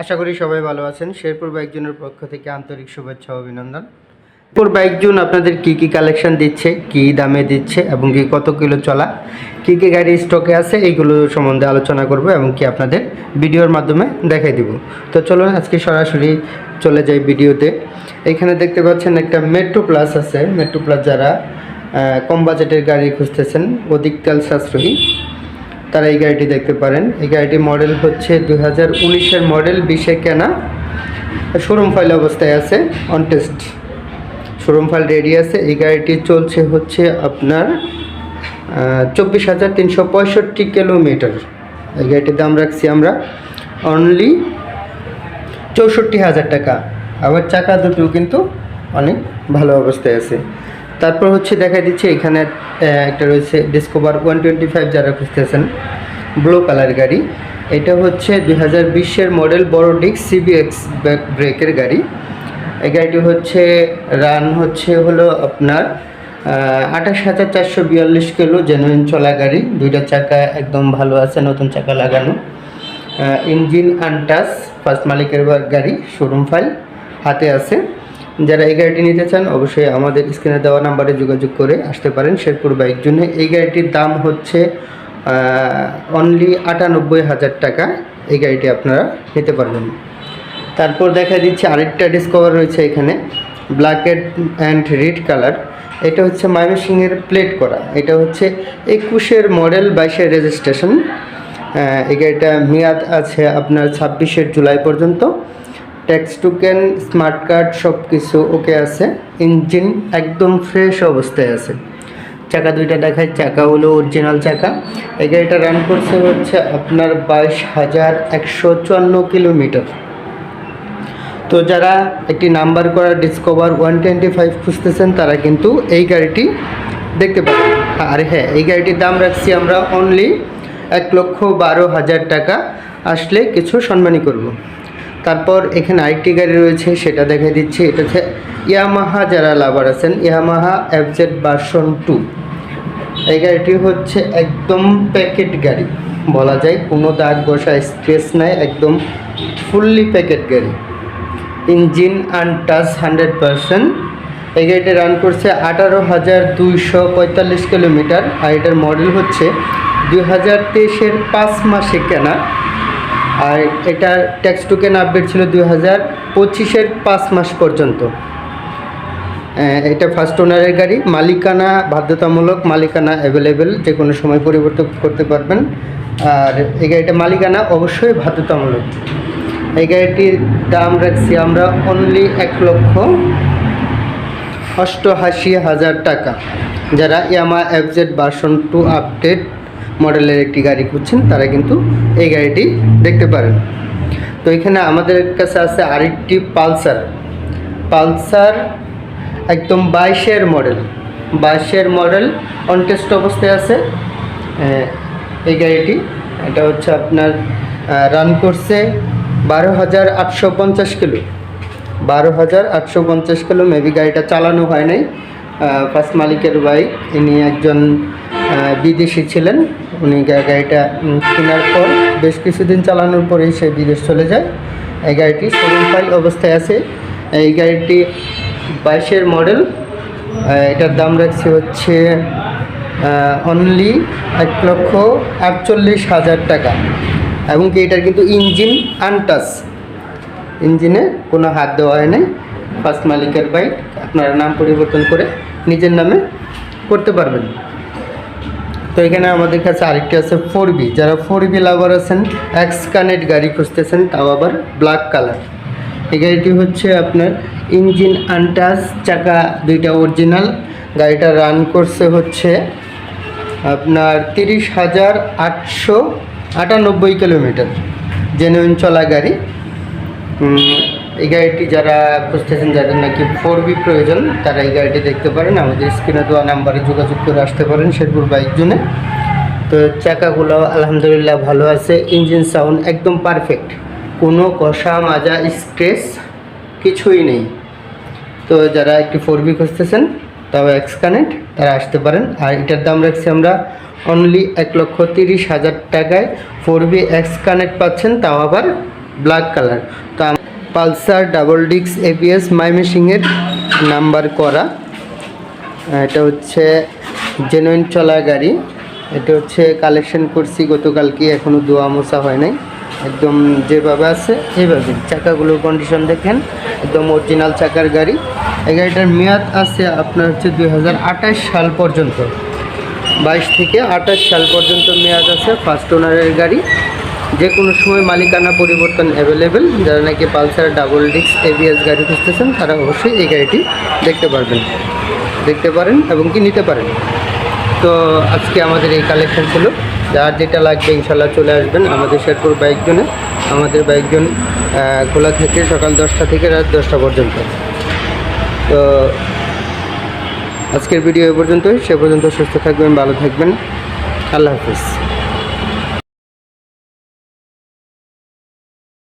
আশা করি সবাই ভালো আছেন। শেরপুর বাইকজনের পক্ষ থেকে আন্তরিক শুভেচ্ছা অভিনন্দন। শেরপুর বাইকজন আপনাদের কি কি কালেকশন দিচ্ছে, কি দামে দিচ্ছে এবং কি কত কিলো চলা, কি কি গাড়ি স্টকে আছে এইগুলো সম্বন্ধে আলোচনা করব এবং কি আপনাদের ভিডিওর মাধ্যমে দেখাই দিব। তো চলুন আজকে সরাসরি চলে যাই ভিডিওতে। এখানে দেখতে পাচ্ছেন একটা মেট্রো প্লাস আছে। মেট্রো প্লাস যারা কম বাজেটের গাড়ি খুঁজতেছেন, অধিক তেল সাশ্রয়ী। তারা এই গাড়িটি দেখতে পারেন। এই গাড়িটির মডেল হচ্ছে দু হাজার উনিশের মডেল বিশে কেনা। শোরুম ফাইল অবস্থায় আছে on test showroom file ready আছে। এই গাড়িটি চলছে হচ্ছে আপনার চব্বিশ হাজার তিনশো পঁয়ষট্টি কিলোমিটার। এই গাড়িটির দাম রাখছি আমরা অনলি চৌষট্টি হাজার টাকা। আবার চাকা দুটো কিন্তু অনেক ভালো অবস্থায় আছে। তারপর হচ্ছে দেখা দিচ্ছে, এখানে একটা রয়েছে ডিসকভার ওয়ান টোয়েন্টি ফাইভ যারা খুঁজতেছেন ব্লু কালার গাড়ি। এটা হচ্ছে দুই হাজার বিশের মডেল বড় ডিক সিবিএক্স ব্রেকের গাড়ি। এই গাড়িটি হচ্ছে রান হচ্ছে হলো আপনার আঠাশ হাজার চারশো বিয়াল্লিশ কিলো জেনুইন চলা গাড়ি। দুইটা চাকা একদম ভালো আছে, নতুন চাকা লাগানো। ইঞ্জিন আনটাস ফার্স্ট মালিকের গাড়ি শোরুম ফাইল হাতে আছে। যারা এই গাড়িটি নিতে চান, অবশ্যই আমাদের স্ক্রিনে দেওয়া নাম্বারে যোগাযোগ করে আসতে পারেন শেরপুর বাইক জন্য এই গাড়িটির দাম হচ্ছে অনলি আটানব্বই হাজার টাকা। এই গাড়িটি আপনারা নিতে পারবেন। তারপর দেখা দিচ্ছে আরেকটা ডিসকভার রয়েছে এখানে ব্ল্যাক অ্যান্ড রেড কালার এটা হচ্ছে ময়মনসিংহের প্লেট করা। এটা হচ্ছে একুশের মডেল বাইশের রেজিস্ট্রেশন এই গাড়িটা মেয়াদ আছে আপনার ছাব্বিশের জুলাই পর্যন্ত। ট্যাক্স টুকেন, স্মার্ট কার্ড সব কিছু ওকে আছে। ইঞ্জিন একদম ফ্রেশ অবস্থায় আছে। চাকা দুইটা দেখায়, চাকা হলো অরিজিনাল চাকা। এই গাড়িটা রান করছে হচ্ছে আপনার বাইশ হাজার একশো চুয়ান্ন কিলোমিটার তো যারা একটি নাম্বার করা ডিসকভার ওয়ান টোয়েন্টি ফাইভ খুঁজতেছেন, তারা কিন্তু এই গাড়িটি দেখতে পাবেন। আর হ্যাঁ এই গাড়িটির দাম রাখছি আমরা অনলি এক লক্ষ বারো হাজার টাকা। আসলে কিছু সম্মানী করব। তারপর এখানে আরেকটি গাড়ি রয়েছে, সেটা দেখে দিচ্ছি। এটা হচ্ছে ইয়ামাহা যারা লাভার আছেন, ইয়ামাহা এফজেড ভার্সন টু এই গাড়িটি হচ্ছে একদম প্যাকেট গাড়ি। বলা যায় কোনো দাগ বসা স্ট্রেস নাই, একদম ফুললি প্যাকেট গাড়ি। ইঞ্জিন আনটাচ হান্ড্রেড পারসেন্ট এই গাড়িটা রান করছে আঠারো হাজার দুইশো পঁয়তাল্লিশ কিলোমিটার। আর এটার মডেল হচ্ছে দুই হাজার তেইশের পাঁচ মাসে কেনা। আর এটার ট্যাক্স টোকেন আপডেট ছিল দুই হাজার পঁচিশের পাঁচ মাস পর্যন্ত। এটা ফার্স্ট ওনারের গাড়ি, মালিকানা বাধ্যতামূলক, মালিকানা অ্যাভেলেবেল যে কোনো সময় পরিবর্তন করতে পারবেন। আর এই গাড়িটা মালিকানা অবশ্যই বাধ্যতামূলক। এই গাড়িটির দাম রাখছি আমরা অনলি এক লক্ষ অষ্টআশি হাজার টাকা। যারা Yamaha FZ version two update মডেলের একটি গাড়ি খুঁজছেন, তারা কিন্তু এই গাড়িটি দেখতে পারেন। তো এখানে আমাদের কাছে আছে আরেকটি পালসার। পালসার একদম বাইশের মডেল। বাইশের মডেল অনটেস্ট অবস্থায় আছে। এই গাড়িটি, এটা হচ্ছে আপনার রান করছে বারো হাজার আটশো পঞ্চাশ কিলো। বারো হাজার আটশো পঞ্চাশ কিলো মেবি গাড়িটা চালানো হয় নাই। ফার্স্ট মালিকের বাইক ইনি একজন বিদেশি ছিলেন। উনি গাড়িটা কেনার পর বেশ কিছুদিন চালানোর পরেই সে বিদেশ চলে যায়। এই গাড়িটি শোরুম ফাইল অবস্থায় আছে। এই গাড়িটি বাইশের মডেল এটার দাম রাখছি হচ্ছে অনলি এক লক্ষ আটচল্লিশ হাজার টাকা। এবং কি এটার কিন্তু ইঞ্জিন আনটাচ। ইঞ্জিনে কোনো হাত দেওয়া হয় নাই। ফার্স্ট মালিকের বাইক আপনারা নাম পরিবর্তন করে নিজের নামে করতে পারবেন। তো এখানে আমাদের কাছে আরেকটি আছে ফোর বি যারা ফোর বি লাভার আছেন এক্স কানেক্ট গাড়ি খুঁজতেছেন, তাও আবার ব্ল্যাক কালার এই গাড়িটি হচ্ছে আপনার ইঞ্জিন আনটাচ চাকা দুইটা অরিজিনাল গাড়িটা রান করছে হচ্ছে আপনার তিরিশ হাজার আটশো আটানব্বই কিলোমিটার। জেনুইন চলা গাড়ি। এই গাড়িটি যারা খুঁজতেছেন, যাদের নাকি ফোর বি প্রয়োজন, তারা এই গাড়িটি দেখতে পারেন। আমাদের স্ক্রিনে দেওয়া নাম্বারে যোগাযোগ করে আসতে পারেন শেরপুর বাইক জোনে। তো চাকাগুলো আলহামদুলিল্লাহ ভালো আছে। ইঞ্জিন সাউন্ড একদম পারফেক্ট কোনো কষা মাজা স্ট্রেস কিছুই নেই। তো যারা একটি ফোর বি খুঁজতেছেন, তাও এক্স কানেক্ট তারা আসতে পারেন। আর এটার দাম রাখছি আমরা অনলি এক লক্ষ তিরিশ হাজার টাকায়। ফোর বি এক্স কানেক্ট পাচ্ছেন, তাও আবার ব্ল্যাক কালার তো পালসার, ডাবল ডিক্স এবিএস মাইমেসিংয়ের নাম্বার করা। এটা হচ্ছে জেনুইন চলা গাড়ি। এটা হচ্ছে কালেকশন করছি, গতকালকে এখনও দোয়া মোছা হয় নাই। একদম যেভাবে আছে এইভাবে চাকাগুলোর কন্ডিশন দেখেন, একদম অরিজিনাল চাকার গাড়ি। এই গাড়িটার মেয়াদ আছে আপনার হচ্ছে দু হাজার আঠাশ সাল পর্যন্ত। বাইশ থেকে আঠাশ সাল পর্যন্ত মেয়াদ আছে ফার্স্ট ওনারের গাড়ি। যে কোনো সময় মালিকানা পরিবর্তন অ্যাভেলেবেল যারা নাকি পালসার ডাবল ডিক্স এবিএস গাড়ি খুঁজতেছেন, তারা অবশ্যই এই গাড়িটি দেখতে পারবেন, দেখতে পারেন এবং কি নিতে পারেন। তো আজকে আমাদের এই কালেকশন ছিল। যার যেটা লাগবে ইনশাল্লাহ চলে আসবেন আমাদের শেরপুর বাইক জোনে আমাদের বাইক জোন খোলা থাকে সকাল দশটা থেকে রাত দশটা পর্যন্ত। তো আজকের ভিডিও এ পর্যন্তই। সে পর্যন্ত সুস্থ থাকবেন, ভালো থাকবেন। আল্লাহ হাফিজ।